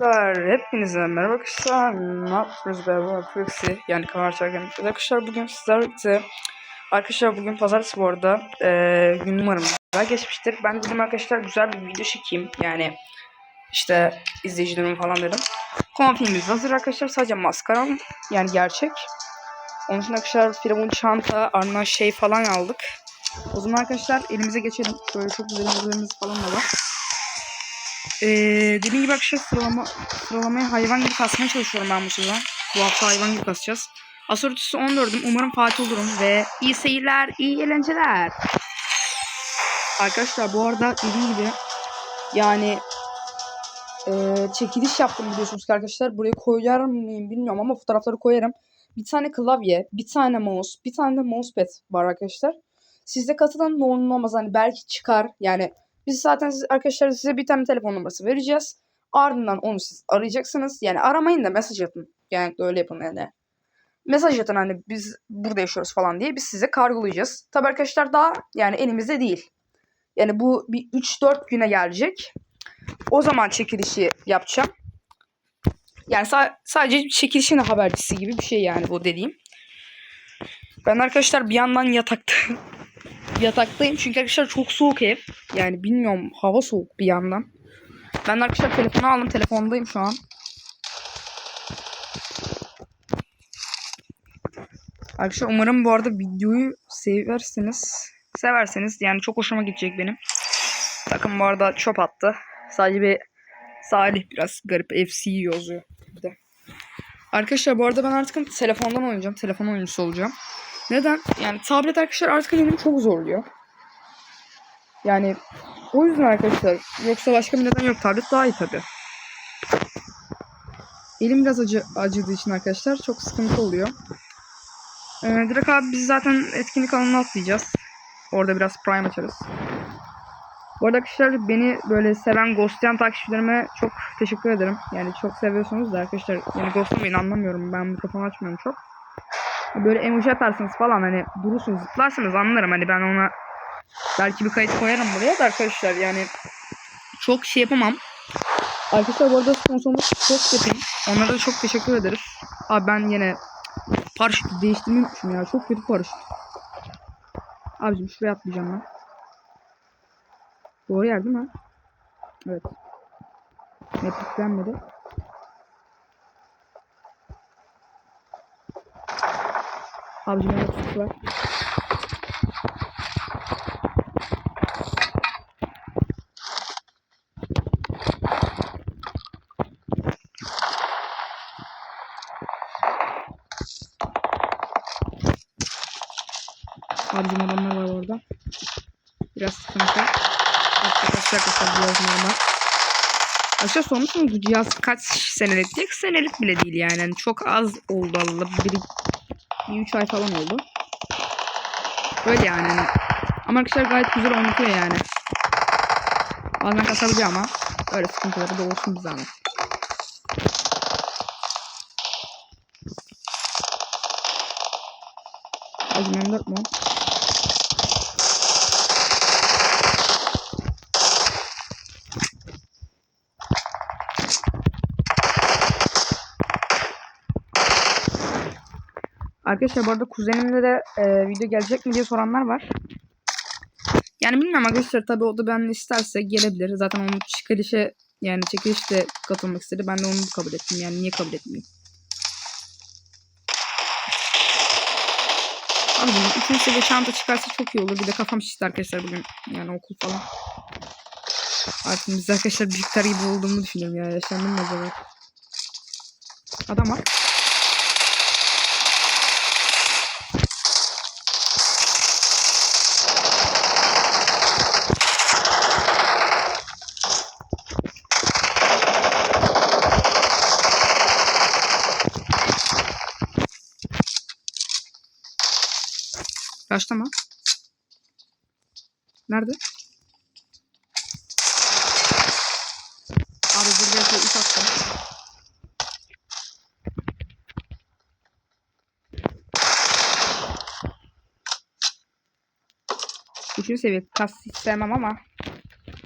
Arkadaşlar hepinize merhaba arkadaşlar. Ne yapıyoruz beraber Foxy yani kamera çarkın. Arkadaşlar bugün sizlerle Arkadaşlar bugün pazartesi bu arada ee, gün numaram güzel geçmiştir. Ben dedim arkadaşlar güzel bir video çekeyim. Yani işte izleyicilerime falan dedim. Konfimiz hazır arkadaşlar. Sadece maskaram yani gerçek. Onun için arkadaşlar firavun çanta, arna şey falan aldık. O zaman arkadaşlar elimize geçelim. Böyle çok güzel modellerimiz falan da var. Ee, dediğim gibi arkadaşlar sıralama, sıralamaya hayvan gibi kasmaya çalışıyorum ben bu sezon. Bu hafta hayvan gibi kasacağız. Asortisi 14'üm. Umarım Fatih olurum ve iyi seyirler, iyi eğlenceler. Arkadaşlar bu arada dediğim gibi yani e, çekiliş yaptım biliyorsunuz ki arkadaşlar. Buraya koyar mıyım bilmiyorum ama fotoğrafları koyarım. Bir tane klavye, bir tane mouse, bir tane de mousepad var arkadaşlar. Sizde katılan ne olmaz hani belki çıkar yani biz zaten siz, arkadaşlar size bir tane telefon numarası vereceğiz. Ardından onu siz arayacaksınız. Yani aramayın da mesaj atın. Genellikle öyle yapın yani. Mesaj atın hani biz burada yaşıyoruz falan diye biz size kargolayacağız. Tabi arkadaşlar daha yani elimizde değil. Yani bu bir 3-4 güne gelecek. O zaman çekilişi yapacağım. Yani sa- sadece çekilişin habercisi gibi bir şey yani bu dediğim. Ben arkadaşlar bir yandan yatakta yataktayım çünkü arkadaşlar çok soğuk ev. Yani bilmiyorum hava soğuk bir yandan. Ben arkadaşlar telefonu aldım. Telefondayım şu an. Arkadaşlar umarım bu arada videoyu seversiniz. Severseniz yani çok hoşuma gidecek benim. Takım bu arada çöp attı. Sadece bir Salih biraz garip FC yazıyor. Bir de. Arkadaşlar bu arada ben artık telefondan oynayacağım. Telefon oyuncusu olacağım. Neden? Yani tablet arkadaşlar artık elimi çok zorluyor. Yani o yüzden arkadaşlar. Yoksa başka bir neden yok. Tablet daha iyi tabi. Elim biraz acı, acıdığı için arkadaşlar çok sıkıntı oluyor. Ee, direkt abi biz zaten etkinlik alanına atlayacağız. Orada biraz prime açarız. Bu arada arkadaşlar beni böyle seven ghostlayan takipçilerime çok teşekkür ederim. Yani çok seviyorsunuz da arkadaşlar yani ghostlamayın anlamıyorum. Ben mikrofon açmıyorum çok. Böyle emoji atarsınız falan hani durursunuz zıplarsınız anlarım hani ben ona belki bir kayıt koyarım buraya da arkadaşlar yani çok şey yapamam. Arkadaşlar bu arada sponsorumuz çok yapayım. Onlara da çok teşekkür ederiz. Abi ben yine paraşütü değiştirmeyi ya. Çok kötü paraşüt. Abicim şuraya atlayacağım ben. Doğru yer değil mi? Evet. Net Abicim evet var. Abicim adamlar var orada. Biraz sıkıntı. Arkadaşlar arkadaşlar biraz normal. Aşağı sormuş mu bu cihaz kaç senelik diye senelik bile değil yani. yani çok az oldu Allah. Bir, bir üç ay falan oldu. Öyle yani. Ama arkadaşlar gayet güzel oynatıyor yani. Bazen kasabiliyor ama öyle sıkıntıları da olsun bir zahmet. Acım M4 mu? Arkadaşlar bu arada kuzenimle de e, video gelecek mi diye soranlar var. Yani bilmiyorum arkadaşlar tabii o da ben isterse gelebilir. Zaten onun çıkarışa yani çekilişte katılmak istedi. Ben de onu kabul ettim. Yani niye kabul etmeyeyim? Abi bunun üçüncü seviye çanta çıkarsa çok iyi olur. Bir de kafam şişti arkadaşlar bugün. Yani okul falan. Artık biz arkadaşlar büyükler gibi olduğumu düşünüyorum ya. Yaşlandım mı acaba? Adam var. Kaçta mı? Nerede? Abi buraya bir üç attım. Üçüncü seviye kas sevmem ama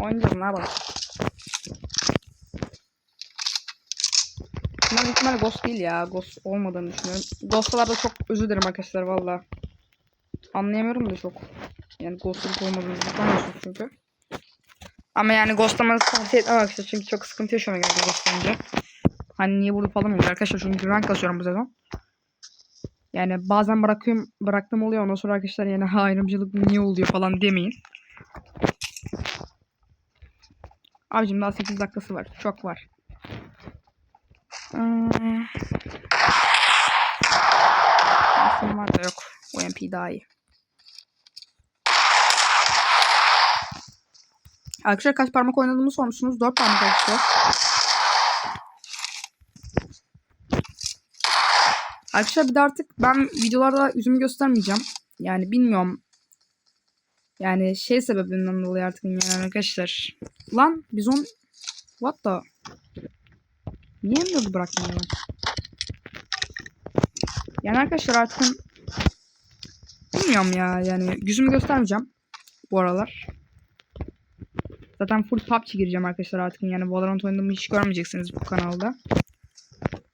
oynayacağım ne yapalım. Bunlar ihtimalle Ghost değil ya. Ghost olmadığını düşünüyorum. Ghost'lar da çok özür dilerim arkadaşlar valla. Anlayamıyorum da çok. Yani Ghost'un olmadığını anlıyorsunuz çünkü. Ama yani Ghost'lamanızı tavsiye etmem arkadaşlar. Çünkü çok sıkıntı yaşıyorum yani Ghost'layınca. Hani niye falan oluyor arkadaşlar. Çünkü rank kasıyorum bu sezon. Yani bazen bırakıyorum, bıraktım oluyor. Ondan sonra arkadaşlar yani ha ayrımcılık niye oluyor falan demeyin. Abicim daha 8 dakikası var. Çok var. Hmm. Aslında var da yok. OMP daha iyi. Arkadaşlar kaç parmak oynadığımı sormuşsunuz. 4 parmak arkadaşlar. Arkadaşlar bir de artık ben videolarda yüzümü göstermeyeceğim. Yani bilmiyorum. Yani şey sebebinden dolayı artık yani arkadaşlar. Lan bizon what the Niye mi bırakmıyorum? Yani arkadaşlar artık bilmiyorum ya yani yüzümü göstermeyeceğim bu aralar. Zaten full PUBG gireceğim arkadaşlar artık yani Valorant oynadığımı hiç görmeyeceksiniz bu kanalda.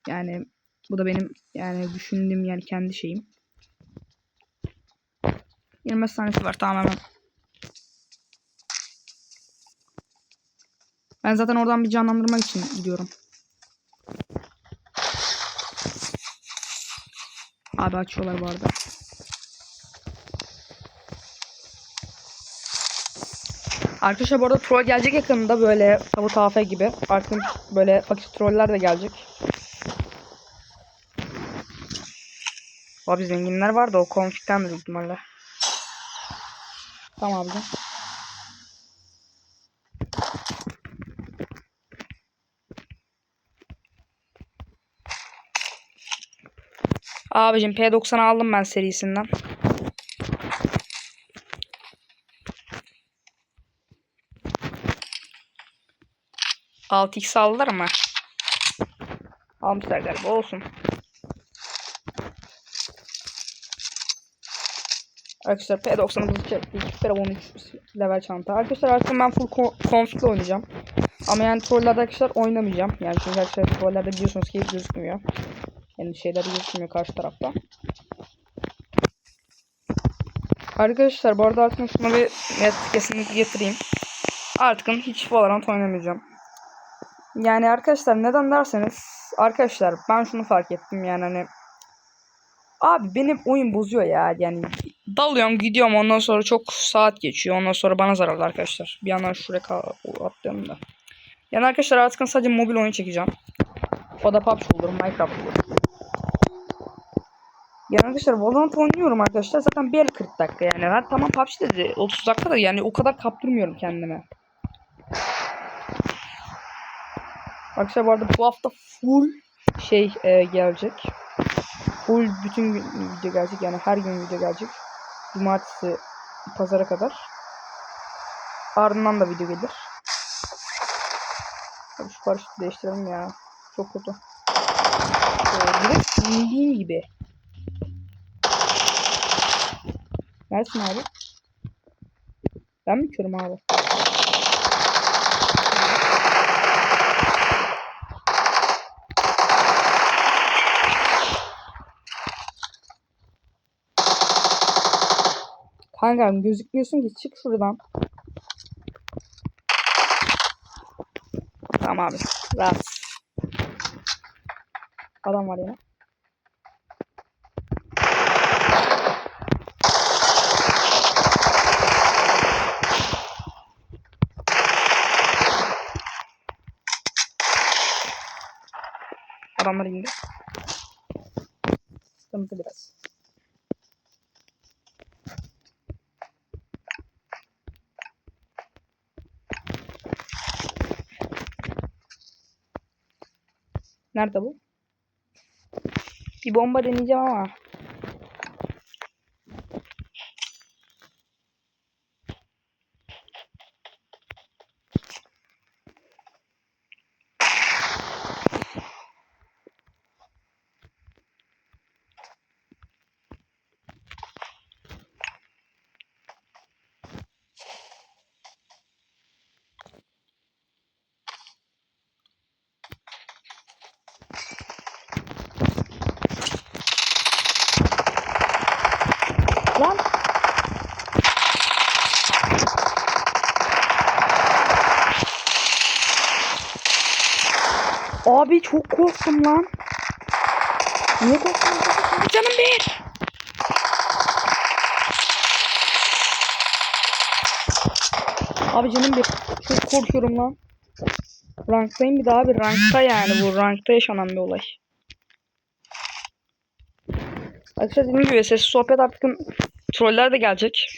Yani bu da benim yani düşündüğüm yani kendi şeyim. 25 saniyesi var tamam. Ben zaten oradan bir canlandırmak için gidiyorum. Abi açıyorlar bu arada. Arkadaşlar bu arada troll gelecek yakında böyle tavut AF gibi. Artık böyle fakir troller de gelecek. Abi zenginler var da o konfikten büyük ihtimalle. Tamam abi. Abicim P90 aldım ben serisinden. Alt x aldılar ama. Almışlar galiba olsun. Arkadaşlar P90'ımızı çektik. Firavun X level çanta. Arkadaşlar artık ben full config'le oynayacağım. Ama yani trollerde arkadaşlar oynamayacağım. Yani çünkü arkadaşlar trollerde biliyorsunuz ki gözükmüyor. Yani şeyler gözükmüyor karşı tarafta. Arkadaşlar bu arada artık şuna bir net kesinlikle getireyim. Artık hiç Valorant oynamayacağım. Yani arkadaşlar neden derseniz arkadaşlar ben şunu fark ettim yani hani Abi benim oyun bozuyor ya yani dalıyorum gidiyorum ondan sonra çok saat geçiyor ondan sonra bana zararlı arkadaşlar. Bir yandan şuraya atlayalım da. Yani arkadaşlar artık sadece mobil oyun çekeceğim. O da PUBG olur, Minecraft olur. Yani arkadaşlar Valorant oynuyorum arkadaşlar. Zaten bir 40 dakika yani. Ben tamam PUBG dedi 30 dakika da yani o kadar kaptırmıyorum kendime. Arkadaşlar bu arada bu hafta full şey e, gelecek. Full bütün gün video gelecek yani her gün video gelecek. Cumartesi pazara kadar. Ardından da video gelir. Abi şu paraşütü değiştirelim ya. Çok kötü. Ee, direkt bildiğim gibi. Neresin abi? Ben mi körüm abi? Kankam gözükmüyorsun ki çık şuradan. Tamam abi. Rahat. Adam var yine. Adamlar indi. Sıkıntı biraz. Nerede bu? Bir bomba deneyeceğim ama. Korktum lan. Niye korktum? Canım bir. Abi canım bir. Çok korkuyorum lan. Ranktayım bir daha abi. Rankta yani bu. Rankta yaşanan bir olay. Arkadaşlar dediğim gibi sesli sohbet artık troller de gelecek.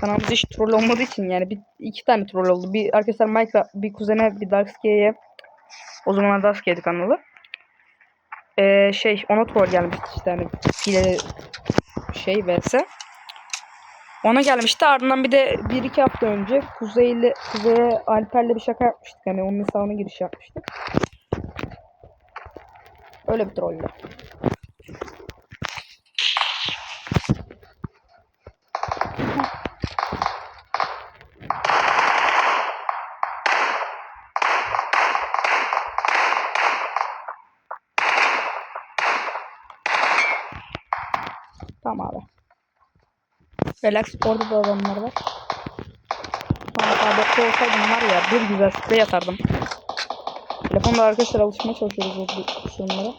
Kanalımızda hiç troll olmadığı için yani bir iki tane troll oldu. Bir arkadaşlar Minecraft bir kuzene bir Darkskia'ya o zamanlar Darkskia'ydı kanalı. Ee, şey ona troll gelmişti işte hani hile şey vs. Ona gelmişti. Ardından bir de bir iki hafta önce Kuzey'le Kuzey'e Alper'le bir şaka yapmıştık. Hani onun hesabına giriş yapmıştık. Öyle bir trolldü. Tamam abi. Relax orada da adamlar var. Tamam tabette olsaydım var ya bir güzel sprey atardım. Telefonda arkadaşlar alışmaya çalışıyoruz bu sorunlara.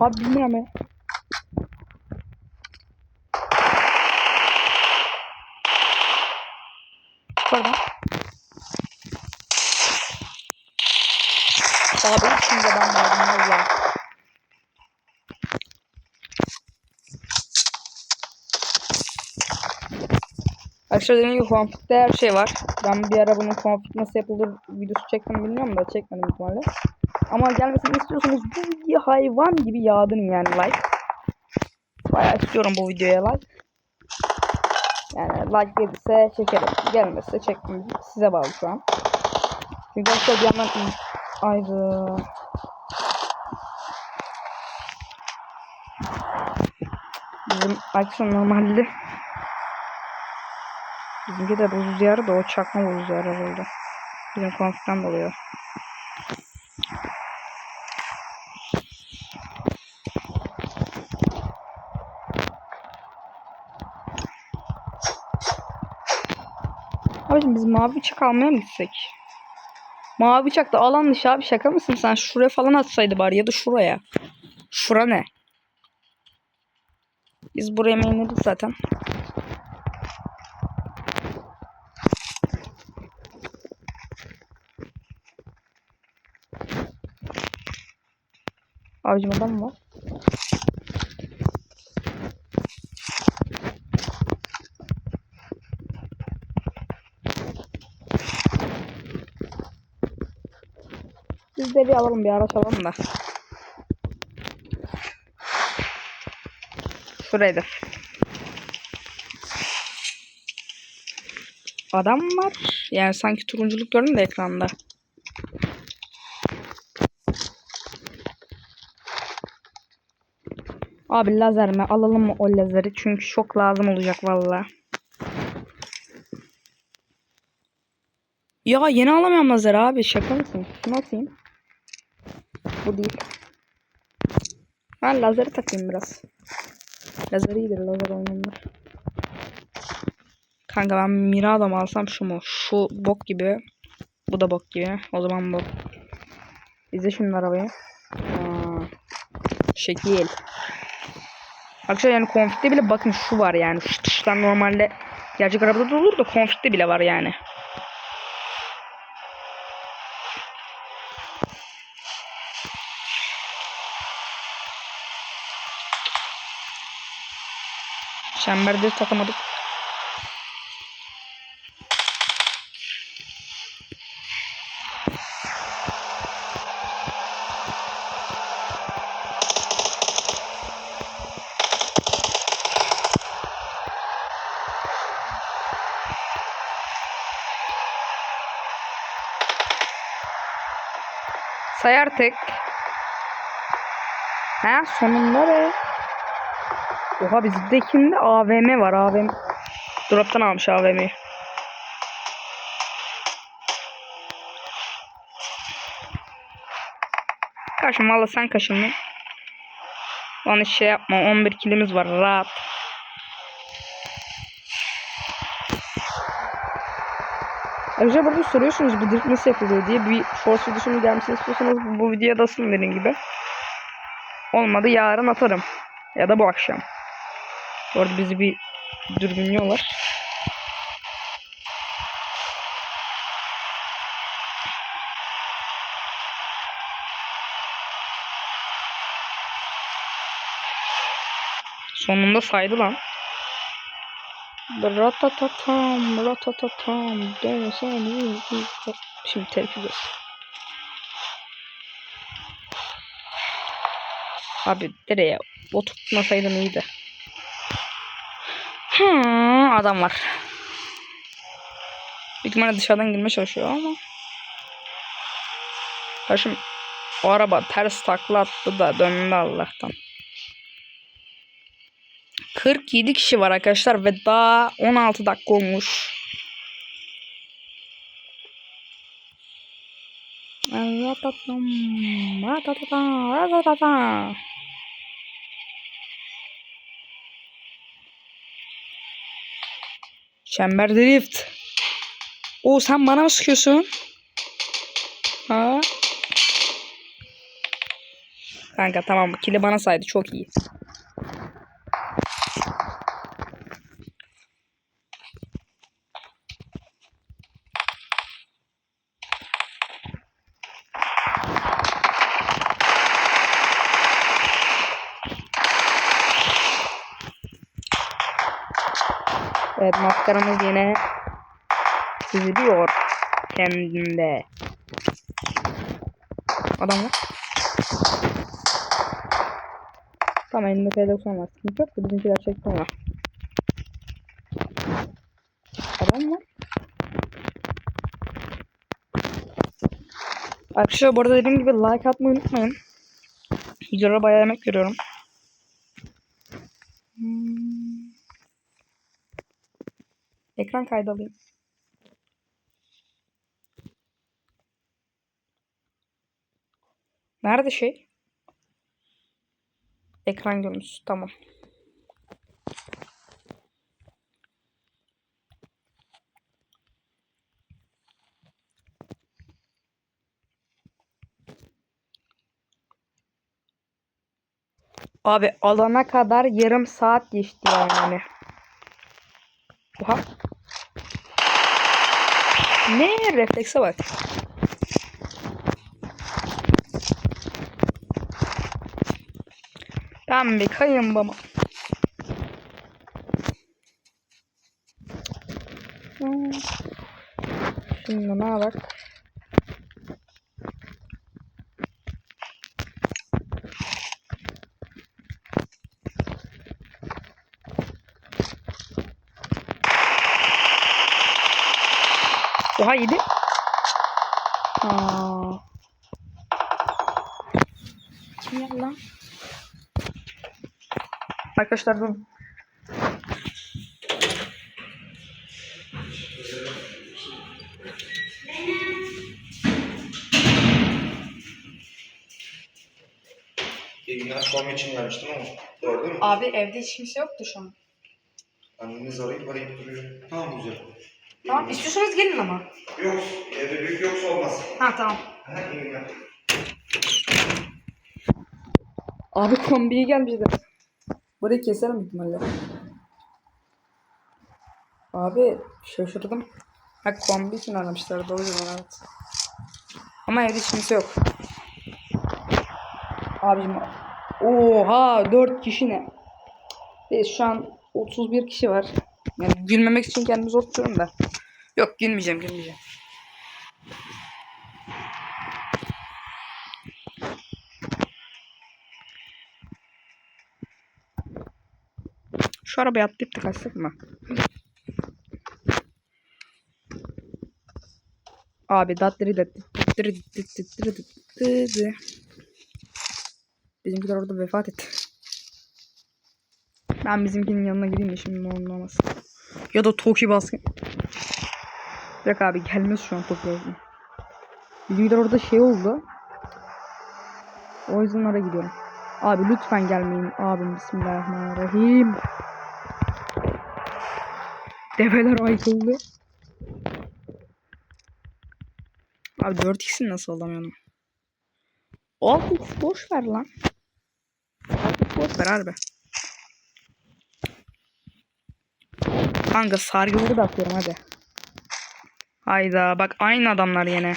Abi bilmiyorum ya. Pardon. Abi içinde ben vardım valla. Arkadaşlar dediğim gibi konflikte her şey var. Ben bir ara bunun konflik nasıl yapılır videosu çektim bilmiyorum da çekmedim ihtimalle. Ama gelmesini istiyorsanız bu video hayvan gibi yağdırın yani like. Bayağı istiyorum bu videoya like. Yani like gelirse çekerim. Gelmezse çekmem. Size bağlı şu an. Çünkü arkadaşlar bir yandan ayrı. Bizim arkadaşlar normalde Bizimki de buz diyarı da o çakma buz diyarı herhalde. Bizim konflikten dolayı. Abicim biz mavi bıçak almaya mı gitsek? Mavi bıçak da alan dışı abi şaka mısın sen? Şuraya falan atsaydı bari ya da şuraya. Şura ne? Biz buraya mainledik zaten. Abicim adam var? Biz de bir alalım bir araç alalım da. Şuraydı. Adam var. Yani sanki turunculuk gördüm de ekranda. Abi lazer mi? Alalım mı o lazeri? Çünkü çok lazım olacak valla. Ya yeni alamıyorum lazer abi. Şaka mısın? Şunu. Bu değil. Ben lazeri takayım biraz. Lazer iyidir lazer oynanır. Kanka ben Mirado mu alsam şu mu? Şu bok gibi. Bu da bok gibi. O zaman bu. İzle şimdi arabayı. Aa, şekil. Arkadaşlar yani konflikte bile bakın şu var yani. Şu tuşlar normalde gerçek arabada da olur da konflikte bile var yani. Çemberde takamadık. Say artık. Ha sonunda be. Oha bizdekinde AVM var AVM. Drop'tan almış AVM'yi. Kaşın valla sen kaşın. Bana şey yapma 11 kilimiz var rahat. Ayrıca burada soruyorsunuz bu drift nasıl yapılıyor diye bir shorts videosunun gelmesini istiyorsanız bu, bu videoya da asılın gibi. Olmadı yarın atarım. Ya da bu akşam. Bu arada bizi bir dürbünlüyorlar. Sonunda saydı lan. Ratatatam, ratatatam, dönsene. Şimdi telif yiyeceğiz. Abi nereye? O tutmasaydın iyiydi. Hmm, adam var. Büyük ihtimalle dışarıdan girmeye çalışıyor ama. Karşım o araba ters takla attı da döndü Allah'tan. 47 kişi var arkadaşlar ve daha 16 dakika olmuş. Ratatatam, ratatata, ratatata. Çember drift. O sen bana mı sıkıyorsun? Ha? Kanka tamam kili bana saydı çok iyi. Evet maskaramız yine çiziliyor kendinde. Adam var. Tamam elinde P90 var. Sıkıntı yok da bizimkiler çekti ona. Adam var. Arkadaşlar bu arada dediğim gibi like atmayı unutmayın. Videolara bayağı emek veriyorum. Ekran kaydı. Nerede şey? Ekran görüntüsü. Tamam. Abi alana kadar yarım saat geçti yani. Oha. Ne reflekse bak. Ben bir kayın baba. Hmm. Şimdi ne bak. Oha yedi. Aa. Kim ya lan? Arkadaşlar durun. Günler form için gelmiştim ama doğru değil mi? Abi evde hiç kimse yoktu şu an. Anneniz arayıp arayıp duruyor. Tamam güzel. Tamam istiyorsanız gelin ama. Yok evde büyük yoksa olmaz. Ha tamam. Ha, iyi günler. Abi kombiye gelmişler. Burayı keserim ihtimalle. Abi şaşırdım. Ha kombi için aramışlar doğru diyorsun, evet. Ama evde kimse yok. Abicim oha 4 kişi ne? Biz şu an 31 kişi var. Yani gülmemek için kendimi zor tutuyorum da. Yok gülmeyeceğim gülmeyeceğim. Şu arabaya atlayıp da kaçsak mı? Abi datları da datları datları datları Bizimkiler orada vefat etti. Ben bizimkinin yanına gideyim de şimdi ne olmaz. Ya da Toki baskın. Yok abi gelmez şu an Toki baskın. Bizimkiler orada şey oldu. O yüzden oraya gidiyorum. Abi lütfen gelmeyin. Abim bismillahirrahmanirrahim. Develer aykıldı. Abi 4x'ini nasıl alamıyorum? 6x boş ver lan. 6x boş ver harbi. Kanka sargıları da atıyorum hadi. Hayda bak aynı adamlar yine.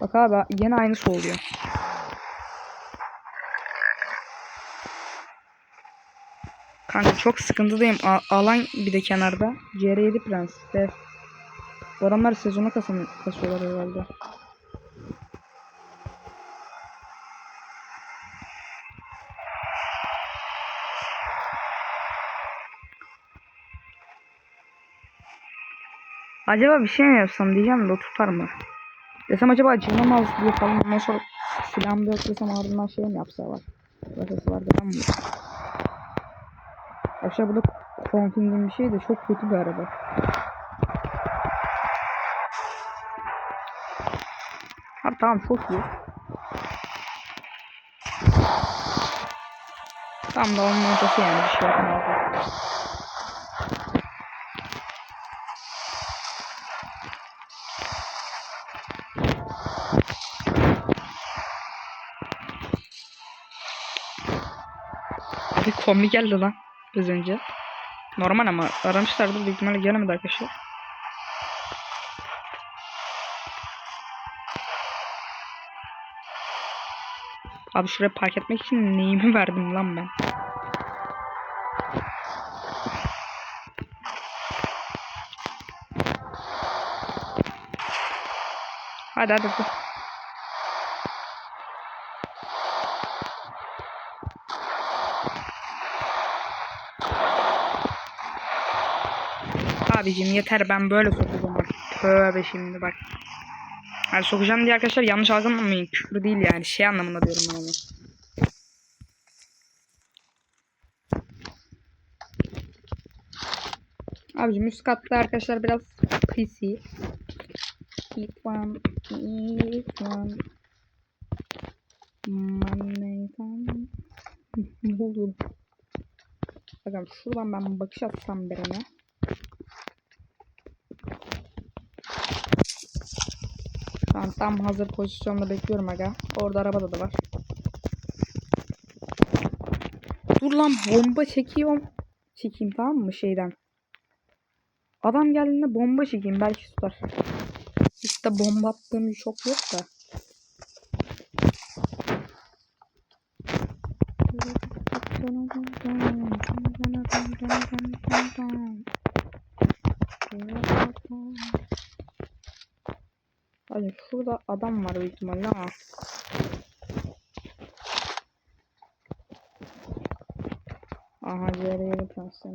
Bak abi yine aynısı oluyor. Kanka çok sıkıntıdayım. A- alan bir de kenarda. CR7 Prens. Bu adamlar sezona kasıyorlar herhalde. Acaba bir şey mi yapsam diyeceğim de o tutar mı? Desem acaba acımamaz diye falan ondan sonra silahımı da yok desem ardından şey mi yapsa var. Başkası var desem mi? Aşağı burada konfingin bir şey de çok kötü bir araba. Abi tamam çok iyi. Tam da onun ortası yani bir şey yapmaz. Kombi geldi lan az önce. Normal ama aramışlardı büyük ihtimalle gelemedi arkadaşlar. Abi şuraya park etmek için neyimi verdim lan ben? Hadi hadi hadi. Abicim yeter ben böyle sokacağım bak. Tövbe şimdi bak. Yani sokacağım diye arkadaşlar yanlış algılamayın. Küfür değil yani şey anlamında diyorum ben onu. Abicim üst katta arkadaşlar biraz PC. İlk one, ilk one. Money time. ne oldu? Bakalım şuradan ben bakış atsam birine. Şu tam hazır pozisyonda bekliyorum aga. Orada arabada da var. Dur lan bomba çekiyorum. Çekeyim tamam mı şeyden. Adam geldiğinde bomba çekeyim belki tutar. De bomba attığım bir çok yok da. Hadi şurada adam var büyük ihtimalle ama. Aha CR7 transferi.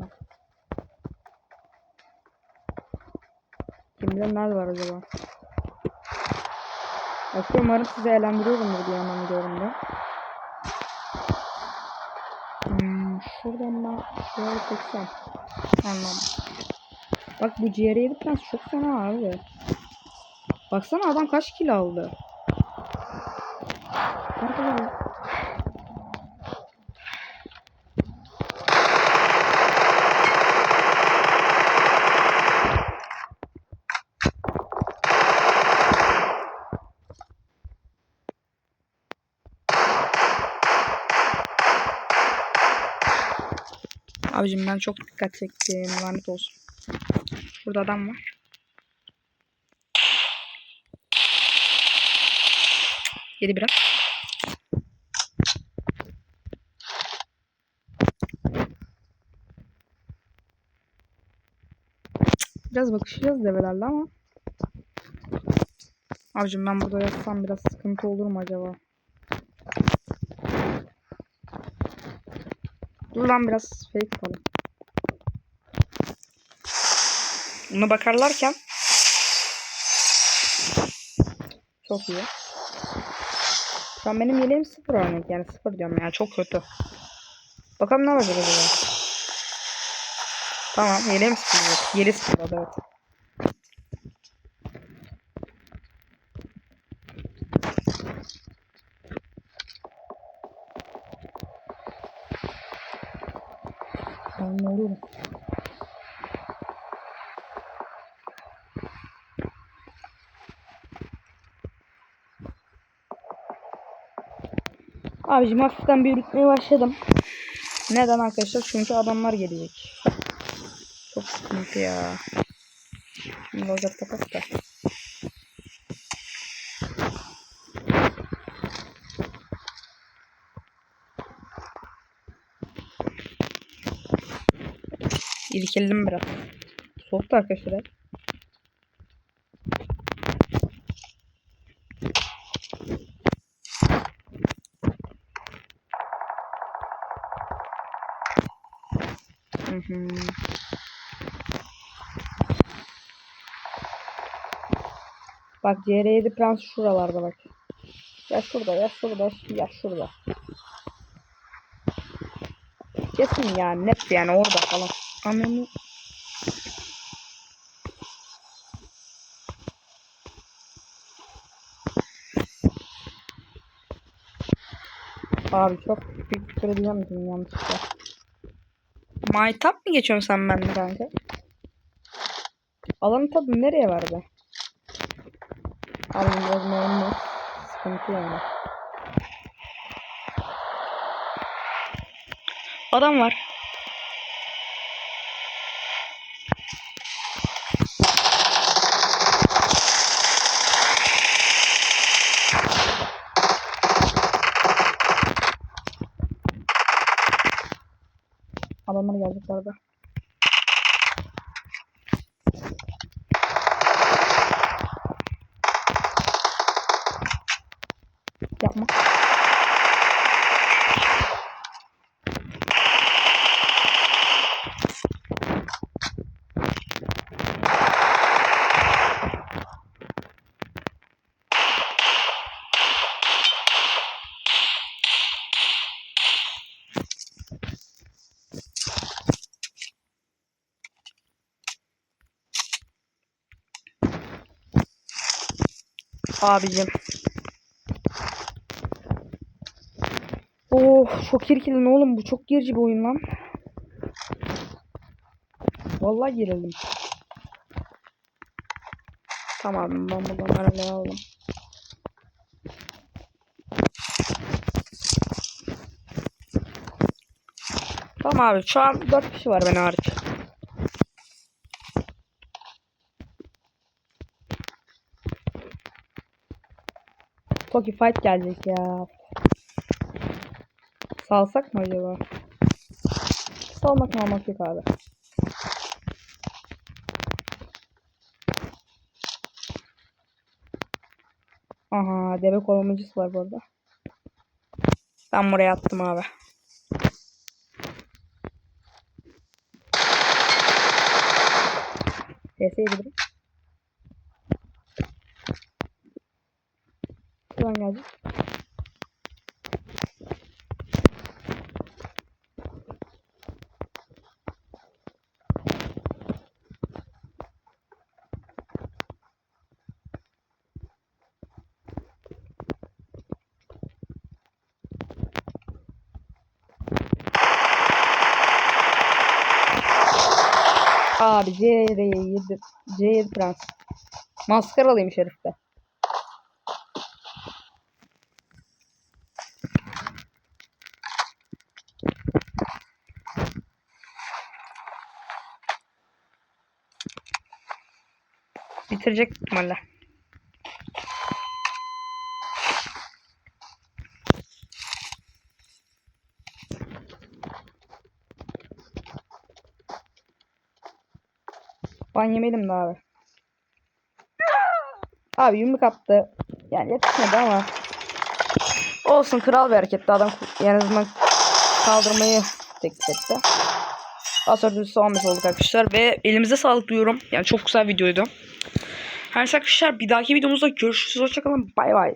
Kim bilir nerede var acaba? Başka umarım sizi eğlendiriyorumdur diye hemen videomda. Hmm, şuradan ben şöyle çeksem. Anlam. Bak bu CR7 Prens çok fena abi. Baksana adam kaç kilo aldı. Arkadaşlar. Abicim ben çok dikkat çektim. Lanet olsun. Burada adam var. Yedi biraz. Biraz bakışacağız develerle ama. Abicim ben burada yatsam biraz sıkıntı olur mu acaba? Dur lan biraz fake yapalım. Buna bakarlarken çok iyi. Şu an benim yeleğim sıfır örnek yani sıfır diyorum ya çok kötü. Bakalım ne olacak acaba. Tamam yeleğim sıfır olacak. Yeli sıfır oldu evet. Ben ne oluyorum? Abicim hafiften bir yürütmeye başladım. Neden arkadaşlar? Çünkü adamlar gelecek. Çok sıkıntı ya. Şimdi lazer kapat da. İlkeldim biraz. Soğuktu arkadaşlar. Bak CR7 Prens şuralarda bak. Ya şurada ya şurada ya şurada. Kesin yani net yani orada falan. Anlamı Abi çok büyük küfür edeceğim dedim yanlışlıkla. Maytap mı geçiyorsun sen benimle kanka? Alanın tadı nereye vardı? Abi biraz memnun. Sıkıntı yani. Adam var. Yapma. Abicim. Çok irkildim oğlum bu çok gerici bir oyun lan. Vallahi gerildim. Tamam ben buradan arabayı aldım. Tamam abi şu an 4 kişi var ben hariç. Toki fight gelecek ya. Salsak mı acaba? Salmak mı almak yok abi. Aha deve korumacısı var burada. Ben buraya attım abi. DS yedim. Şuradan gelecek. Abi C7 C7 Prens. Maskaralıymış herifte. Bitirecek ihtimalle. Yemedim de abi. Abi yumruk attı. Yani yetişmedi ama. Olsun kral bir hareketti. Adam en azından kaldırmayı teklif etti. Daha sonra düz 15 olduk arkadaşlar. Ve elimize sağlık diyorum. Yani çok güzel videoydu. Her neyse arkadaşlar bir dahaki videomuzda görüşürüz. Hoşçakalın. Bay bay.